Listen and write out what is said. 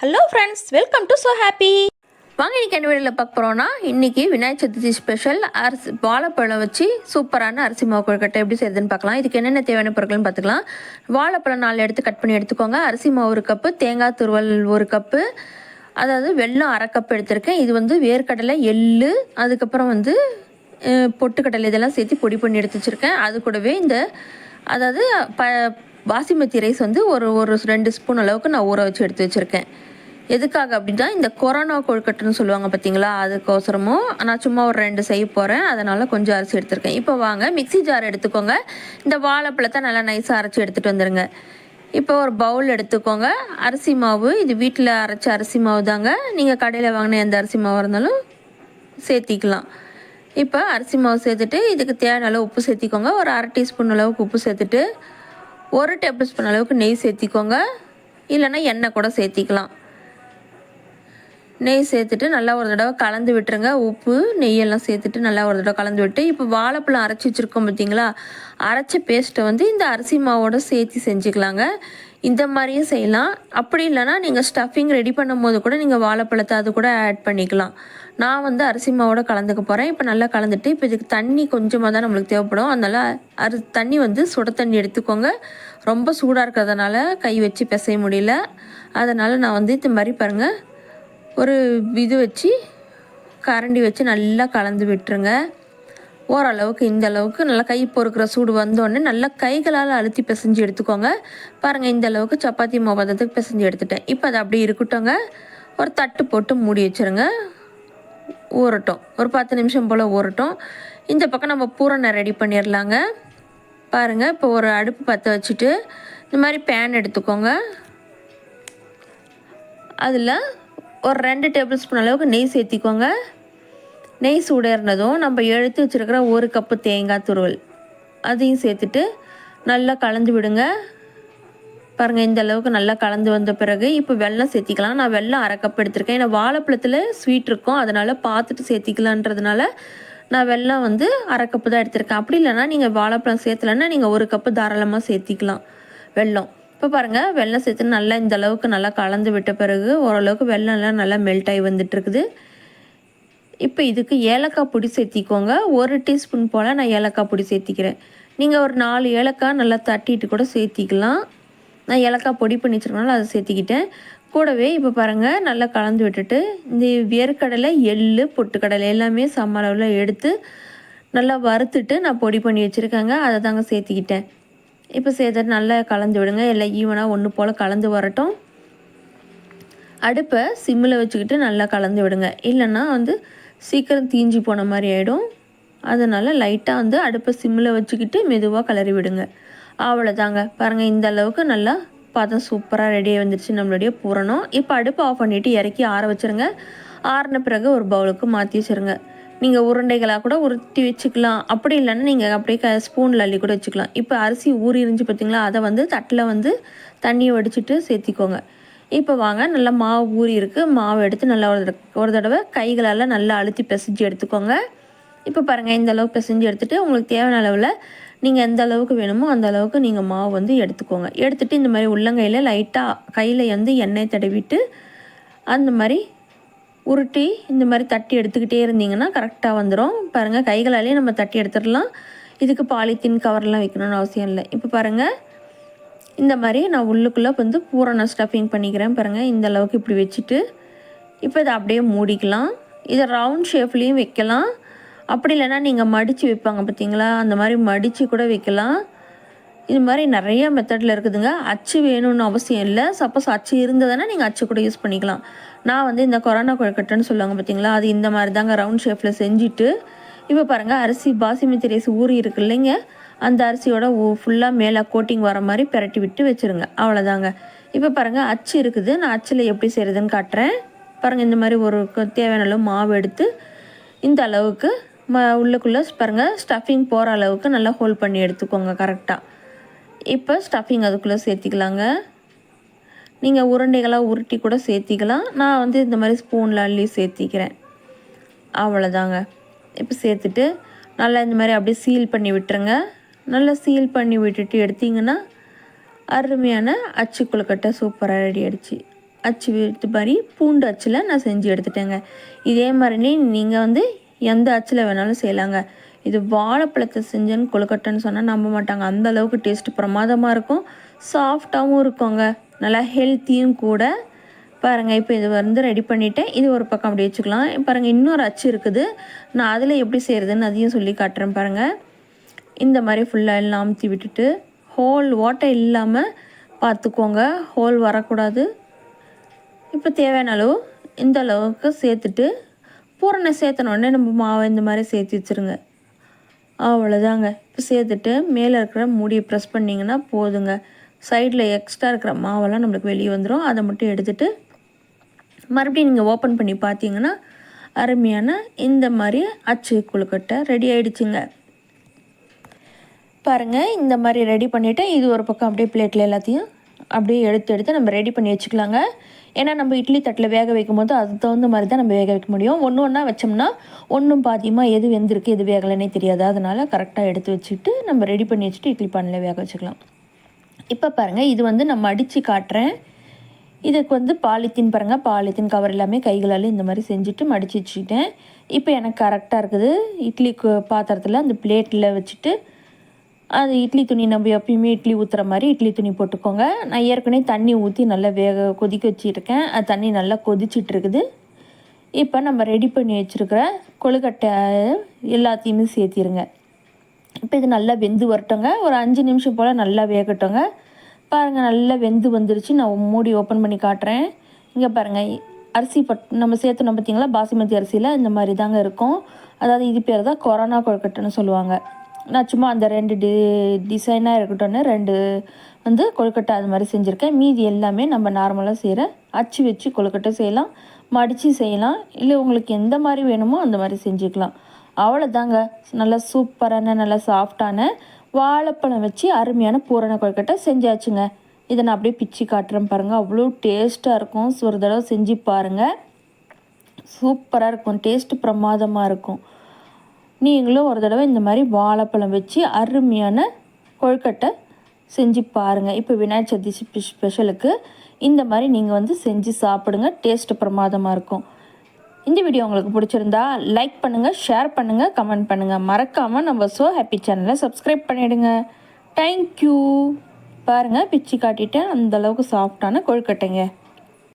Hello friends welcome to so happy வாங்க இன்றைக்கி என்ன வீடியோவில் பார்க்க போகிறோன்னா இன்றைக்கி விநாயகர் சதுர்த்தி ஸ்பெஷல் அரிசி வாழைப்பழம் வச்சு சூப்பரான அரிசி மாவு கொழுக்கட்டை எப்படி செய்யுதுன்னு பார்க்கலாம். இதுக்கு என்னென்ன தேவையான பொருட்கள்னு பார்த்துக்கலாம். வாழைப்பழம் நாலு எடுத்து கட் பண்ணி எடுத்துக்கோங்க. அரிசி மாவு ஒரு கப்பு தேங்காய் துருவல் ஒரு கப்பு அதாவது வெல்லம் அரை கப் எடுத்திருக்கேன். இது வந்து வேர்க்கடலை எள்ளு அதுக்கப்புறம் வந்து பொட்டுக்கடலை இதெல்லாம் சேர்த்து பொடி பண்ணி எடுத்து வச்சுருக்கேன். அது கூடவே இந்த அதாவது ப பாசிமதி ரைஸ் வந்து ஒரு ஒரு ரெண்டு ஸ்பூன் அளவுக்கு நான் ஊற வச்சு எடுத்து வச்சுருக்கேன். எதுக்காக அப்படின்னா இந்த கொரோனா கொழுக்கட்டுன்னு சொல்லுவாங்க பார்த்தீங்களா அதுக்கோசரமும் நான் சும்மா ஒரு ரெண்டு செய்ய போகிறேன் அதனால் கொஞ்சம் அரிசி எடுத்திருக்கேன். இப்போ வாங்க மிக்ஸி ஜார் எடுத்துக்கோங்க. இந்த வாழைப்பழத்தை நல்லா நைஸாக அரைச்சி எடுத்துகிட்டு வந்துடுங்க இப்போ ஒரு பவுல் எடுத்துக்கோங்க. அரிசி மாவு இது வீட்டில் அரைச்ச அரிசி மாவு தாங்க. நீங்கள் கடையில் வாங்கின எந்த அரிசி மாவு இருந்தாலும் சேர்த்திக்கலாம். இப்போ அரிசி மாவு சேர்த்துட்டு இதுக்கு தேவையான அளவு உப்பு சேர்த்திக்கோங்க. ஒரு அரை டீஸ்பூன் அளவுக்கு உப்பு சேர்த்துட்டு ஒரு டேபிள் ஸ்பூன் அளவுக்கு நெய் சேர்த்திக்கோங்க. இல்லைன்னா எண்ணெய் கூட சேர்த்திக்கலாம். நெய் சேர்த்துட்டு நல்லா ஒரு தடவை கலந்து விட்டுருங்க. உப்பு நெய்யெல்லாம் சேர்த்துட்டு நல்லா ஒரு தடவை கலந்து விட்டு இப்போ வாழைப்பழம் அரைச்சி வச்சுருக்கோம் பார்த்தீங்களா அரைச்ச பேஸ்ட்டை வந்து இந்த அரிசி மாவோட சேர்த்து செஞ்சுக்கலாங்க. இந்த மாதிரியும் செய்யலாம். அப்படி இல்லைன்னா நீங்கள் ஸ்டஃபிங் ரெடி பண்ணும்போது கூட நீங்கள் வாழைப்பழத்தை அது கூட ஆட் பண்ணிக்கலாம். நான் வந்து அரிசி மாவோட கலந்துக்க போகிறேன் இப்போ நல்லா கலந்துட்டு இப்போ இதுக்கு தண்ணி கொஞ்சமாக தான் நம்மளுக்கு தேவைப்படும். அதனால் அரி தண்ணி வந்து சுட தண்ணி எடுத்துக்கோங்க. ரொம்ப சூடாக இருக்கிறதுனால கை வச்சு பிசைய முடியல. அதனால் நான் வந்து இந்த மாதிரி பாருங்கள் ஒரு இது வச்சு கரண்டி வச்சு நல்லா கலந்து விட்டுருங்க. ஓரளவுக்கு இந்த அளவுக்கு நல்லா கை பொறுக்கிற சூடு வந்தோடனே நல்லா கைகளால் அழுத்தி பிசைஞ்சு எடுத்துக்கோங்க. பாருங்கள் இந்த அளவுக்கு சப்பாத்தி மாவு பிசைஞ்சு எடுத்துட்டேன். இப்போ அது அப்படியே இருக்கட்டும்ங்க. ஒரு தட்டு போட்டு மூடி வச்சுருங்க. ஊறட்டும். ஒரு பத்து நிமிஷம் போல் ஊறட்டும். இந்த பக்கம் நம்ம பூரணை ரெடி பண்ணிடலாங்க பாருங்கள் இப்போ ஒரு அடுப்பு பற்ற வச்சுட்டு இந்த மாதிரி பேன் எடுத்துக்கோங்க. அதில் ஒரு ரெண்டு டேபிள் ஸ்பூன் அளவுக்கு நெய் சேர்த்திக்கோங்க. நெய் சூடேறினதும் நம்ம எடுத்து வச்சுருக்கிற ஒரு கப்பு தேங்காய் துருவல். அதையும் சேர்த்துட்டு நல்லா கலந்து விடுங்க. பாருங்கள் இந்த அளவுக்கு நல்லா கலந்து வந்த பிறகு இப்போ வெல்லம் சேர்த்திக்கலாம். நான் வெள்ளம் அரை கப் எடுத்திருக்கேன். ஏன்னா வாழைப்பழத்தில் ஸ்வீட் இருக்கும். அதனால் பார்த்துட்டு சேர்த்திக்கலான்றதுனால நான் வெல்லம் வந்து அரை கப்பு தான் எடுத்திருக்கேன். அப்படி இல்லைன்னா நீங்கள் வாழைப்பழம் சேர்த்தலன்னா நீங்கள் ஒரு கப்பு தாராளமாக சேர்த்திக்கலாம். வெல்லம். இப்போ பாருங்கள் வெள்ளம் சேர்த்து நல்லா இந்த அளவுக்கு நல்லா கலந்து விட்ட பிறகு ஓரளவுக்கு வெள்ளம் எல்லாம் நல்லா மெல்ட் ஆகி வந்துட்டுருக்குது. இப்போ இதுக்கு ஏலக்காய் பொடி சேர்த்திக்கோங்க. ஒரு டீஸ்பூன் போல் நான் ஏலக்காய் பொடி சேர்த்திக்கிறேன். நீங்கள் ஒரு நாலு ஏலக்காய் நல்லா தட்டிட்டு கூட சேர்த்திக்கலாம். நான் ஏலக்காய் பொடி பண்ணி வச்சுருக்கனால அதை சேர்த்திக்கிட்டேன். கூடவே இப்போ பாருங்கள் நல்லா கலந்து விட்டுட்டு இந்த வேர்க்கடலை எள் பொட்டுக்கடலை எல்லாமே சம அளவில் எடுத்து நல்லா வறுத்துட்டு நான் பொடி பண்ணி வச்சுருக்கேங்க. அதை தாங்க சேர்த்திக்கிட்டேன். இப்போ சேர்த்துட்டு நல்லா கலந்து விடுங்க. எல்லாம் ஈவனாக ஒன்று போல் கலந்து வரட்டும். அடுப்பை சிம்மில் வச்சுக்கிட்டு நல்லா கலந்து விடுங்க. இல்லைன்னா வந்து சீக்கிரம் தீஞ்சு போன மாதிரி ஆகிடும் அதனால் லைட்டாக வந்து அடுப்பை சிம்மில் வச்சுக்கிட்டு மெதுவாக கிளறி விடுங்க. அவ்வளோதாங்க பாருங்கள் இந்த அளவுக்கு நல்லா பதம் சூப்பராக ரெடியாக வந்துருச்சு. நம்மளுடைய பூரணம். இப்போ அடுப்பை ஆஃப் பண்ணிவிட்டு இறக்கி ஆற வச்சுருங்க. ஆறின பிறகு ஒரு பவுலுக்கு மாற்றி வச்சுருங்க. நீங்கள் உருண்டைகளாக கூட உருட்டி வச்சுக்கலாம். அப்படி இல்லைன்னா நீங்கள் அப்படியே க ஸ்பூனில் அள்ளி கூட வச்சுக்கலாம். இப்போ அரிசி ஊறி இருந்துச்சு பார்த்தீங்களா அதை வந்து தட்டில் வந்து தண்ணியை வடிச்சிட்டு சேர்த்திக்கோங்க. இப்போ வாங்க நல்லா மாவு ஊறி இருக்குது மாவு எடுத்து நல்லா ஒரு ஒரு தடவை கைகளால் நல்லா அழுத்தி பிசைஞ்சு எடுத்துக்கோங்க. இப்போ பாருங்கள் இந்த அளவுக்கு பிசைஞ்சு எடுத்துகிட்டு உங்களுக்கு தேவையான அளவில் நீங்கள் எந்த அளவுக்கு வேணுமோ அந்த அளவுக்கு நீங்கள் மாவு வந்து எடுத்துக்கோங்க. எடுத்துகிட்டு இந்த மாதிரி உள்ளங்கையில் லைட்டாக கையில் வந்து எண்ணெய் தடவிட்டு அந்த மாதிரி உருட்டி இந்த மாதிரி தட்டி எடுத்துக்கிட்டே இருந்தீங்கன்னா கரெக்டாக வந்துடும் பாருங்கள் கைகளாலேயே நம்ம தட்டி எடுத்துடலாம். இதுக்கு பாலித்தீன் கவர்லாம் வைக்கணும்னு அவசியம் இல்லை. இப்போ பாருங்கள் இந்த மாதிரி நான் உள்ளுக்குள்ளே வந்து பூரண ஸ்டஃபிங் பண்ணிக்கிறேன் பாருங்கள் இந்த அளவுக்கு இப்படி வச்சுட்டு இப்போ இதை அப்படியே மூடிக்கலாம். இதை ரவுண்ட் ஷேப்லேயும் வைக்கலாம். அப்படி இல்லைன்னா நீங்கள் மடித்து வைப்பாங்க பார்த்தீங்களா அந்த மாதிரி மடித்து கூட வைக்கலாம். இது மாதிரி நிறைய மெத்தடில் இருக்குதுங்க. அச்சு வேணும்னு அவசியம் இல்லை. சப்போஸ் அச்சு இருந்ததுன்னா நீங்கள் அச்சு கூட யூஸ் பண்ணிக்கலாம். நான் வந்து இந்த கொரோனா கொழுக்கட்டைன்னு சொல்லுவாங்க பார்த்தீங்களா அது இந்த மாதிரி தாங்க ரவுண்ட் ஷேப்பில் செஞ்சுட்டு இப்போ பாருங்கள் அரிசி பாசிமதி ரைஸ் ஊறி இருக்கு இல்லைங்க அந்த அரிசியோட ஃபுல்லாக மேலே கோட்டிங் வர மாதிரி பிரட்டி விட்டு வச்சுருங்க அவ்வளோதாங்க இப்போ பாருங்கள் அச்சு இருக்குது நான் அச்சில் எப்படி செய்கிறதுன்னு காட்டுறேன். பாருங்கள் இந்த மாதிரி ஒரு தேவையான அளவு மாவு எடுத்து இந்த அளவுக்கு ம உள்ளுக்குள்ளே பாருங்கள் ஸ்டஃபிங் போகிற அளவுக்கு நல்லா ஹோல்ட் பண்ணி எடுத்துக்கோங்க கரெக்டாக இப்போ ஸ்டஃபிங் அதுக்குள்ளே சேர்த்திக்கலாங்க. நீங்கள் உருண்டைகளாக உருட்டி கூட சேர்த்திக்கலாம். நான் வந்து இந்த மாதிரி ஸ்பூனில் அள்ளி சேர்த்திக்கிறேன். அவ்வளோதாங்க இப்போ சேர்த்துட்டு நல்லா இந்த மாதிரி அப்படியே சீல் பண்ணி விட்டுருங்க. நல்லா சீல் பண்ணி விட்டுட்டு எடுத்தீங்கன்னா அருமையான அச்சு கொழுக்கட்டை சூப்பராக ரெடி ஆகிடுச்சு அச்சு விட்டு மாதிரி பூண்டு அச்சில் நான் செஞ்சு எடுத்துட்டேங்க. இதே மாதிரி நீங்கள் வந்து எந்த அச்சில் வேணாலும் செய்யலாங்க. இது வாழைப்பழத்தை செஞ்சேன்னு கொழுக்கட்டைன்னு சொன்னால் நம்ப மாட்டாங்க. அந்த அளவுக்கு டேஸ்ட் பிரமாதமாக இருக்கும். சாஃப்டாகவும் இருக்குங்க. நல்லா ஹெல்த்தியும் கூட. பாருங்கள் இப்போ இது வந்து ரெடி பண்ணிவிட்டேன் இது ஒரு பக்கம் அப்படி வச்சுக்கலாம். பாருங்கள் இன்னொரு அச்சு இருக்குது. நான் அதில் எப்படி செய்கிறதுன்னு அதையும் சொல்லி காட்டுறேன் பாருங்கள் இந்த மாதிரி ஃபுல்லாக எல்லாம் அமுத்தி விட்டுட்டு ஹோல் ஓட்டை இல்லாமல் பார்த்துக்கோங்க ஹோல் வரக்கூடாது. இப்போ தேவையான அளவு இந்த அளவுக்கு சேர்த்துட்டு பூரணை சேர்த்தனோடனே நம்ம மாவை இந்த மாதிரி சேர்த்து வச்சுருங்க. அவ்வளோதாங்க இப்போ சேர்த்துட்டு மேலே இருக்கிற மூடியை ப்ரெஸ் பண்ணிங்கன்னா போதுங்க. சைடில் எக்ஸ்ட்ரா இருக்கிற மாவெல்லாம் நம்மளுக்கு வெளியே வந்துடும் அதை மட்டும் எடுத்துகிட்டு மறுபடியும் நீங்கள் ஓப்பன் பண்ணி பார்த்தீங்கன்னா அருமையான இந்த மாதிரி அச்சு குழுக்கட்டை ரெடி ஆகிடுச்சிங்க பாருங்கள் இந்த மாதிரி ரெடி பண்ணிவிட்டு இது ஒரு பக்கம் அப்படியே பிளேட்டில் எல்லாத்தையும் அப்படியே எடுத்து எடுத்து நம்ம ரெடி பண்ணி வச்சுக்கலாங்க. ஏன்னா நம்ம இட்லி தட்டில் வேக வைக்கும் போது அதுக்கு தகுந்த மாதிரி தான் நம்ம வேக வைக்க முடியும். ஒன்று ஒன்றா வச்சோம்னா ஒன்றும் பாதியமாக எது வெந்திருக்கு எது வேகலைன்னே தெரியாது. அதனால் கரெக்டாக எடுத்து வச்சுட்டு நம்ம ரெடி பண்ணி வச்சுட்டு இட்லி பானில் வேக வச்சுக்கலாம். இப்போ பாருங்கள் இது வந்து நான் மடித்து காட்டுறேன். இதுக்கு வந்து பாலித்தீன் பாருங்கள் பாலித்தீன் கவர் எல்லாமே கைகளால் இந்த மாதிரி செஞ்சுட்டு மடித்து வச்சுக்கிட்டேன். இப்போ எனக்கு கரெக்டாக இருக்குது. இட்லி கு- பாத்திரத்தில் அந்த பிளேட்டில் வச்சுட்டு அது இட்லி துணி நம்ம எப்பயுமே இட்லி ஊற்றுற மாதிரி இட்லி துணி போட்டுக்கோங்க. நான் ஏற்கனவே தண்ணி ஊற்றி நல்லா வேக கொதிக்க வச்சுருக்கேன் அது தண்ணி நல்லா கொதிச்சிட்ருக்குது. இப்போ நம்ம ரெடி பண்ணி வச்சுருக்கிற கொழுக்கட்டை எல்லாத்தையுமே சேர்த்திருங்க. இப்போ இது நல்லா வெந்து வரட்டுங்க. ஒரு அஞ்சு நிமிஷம் போல் நல்லா வேகட்டோங்க. பாருங்கள் நல்லா வெந்து வந்துருச்சு. நான் மூடி ஓப்பன் பண்ணி காட்டுறேன். இங்கே பாருங்கள் அரிசி பட் நம்ம சேர்த்துனோம் பார்த்தீங்களா பாசுமதி அரிசியில் இந்த மாதிரி தாங்க இருக்கும். அதாவது இது பேர் தான் கொரோனா கொழுக்கட்டைன்னு சொல்லுவாங்க. நான் சும்மா அந்த ரெண்டு டி டிசைனாக இருக்கட்டும்னு ரெண்டு வந்து கொழுக்கட்டை அது மாதிரி செஞ்சுருக்கேன். மீதி எல்லாமே நம்ம நார்மலாக செய்கிற அச்சு வச்சு கொழுக்கட்டை செய்யலாம் மடித்து செய்யலாம். இல்லை உங்களுக்கு எந்த மாதிரி வேணுமோ அந்த மாதிரி செஞ்சுக்கலாம். அவ்வளோதாங்க நல்லா சூப்பரான நல்லா சாஃப்டான வாழைப்பழம் வச்சு அருமையான பூரண கொழுக்கட்டை செஞ்சாச்சுங்க. இதை நான் அப்படியே பிச்சு காட்டுறேன் பாருங்கள் அவ்வளோ டேஸ்ட்டாக இருக்கும். ஒரு தடவை செஞ்சு பாருங்கள் சூப்பராக இருக்கும். டேஸ்ட்டு பிரமாதமாக இருக்கும். நீங்களும் ஒரு தடவை இந்த மாதிரி வாழைப்பழம் வச்சு அருமையான கொழுக்கட்டை செஞ்சு பாருங்கள் இப்போ விநாயகர் சதுர்த்தி ஸ்பெஷலுக்கு இந்த மாதிரி நீங்கள் வந்து செஞ்சு சாப்பிடுங்க. டேஸ்ட்டு பிரமாதமாக இருக்கும். இந்த வீடியோ உங்களுக்கு பிடிச்சிருந்தா லைக் பண்ணுங்கள் ஷேர் பண்ணுங்கள் கமெண்ட் பண்ணுங்கள் மறக்காமல் நம்ம ஸோ ஹாப்பி சேனலை சப்ஸ்கிரைப் பண்ணிவிடுங்க தேங்க்யூ பாருங்கள் பிச்சு காட்டிட்டேன். அந்தளவுக்கு சாஃப்டான கொழுக்கட்டைங்க.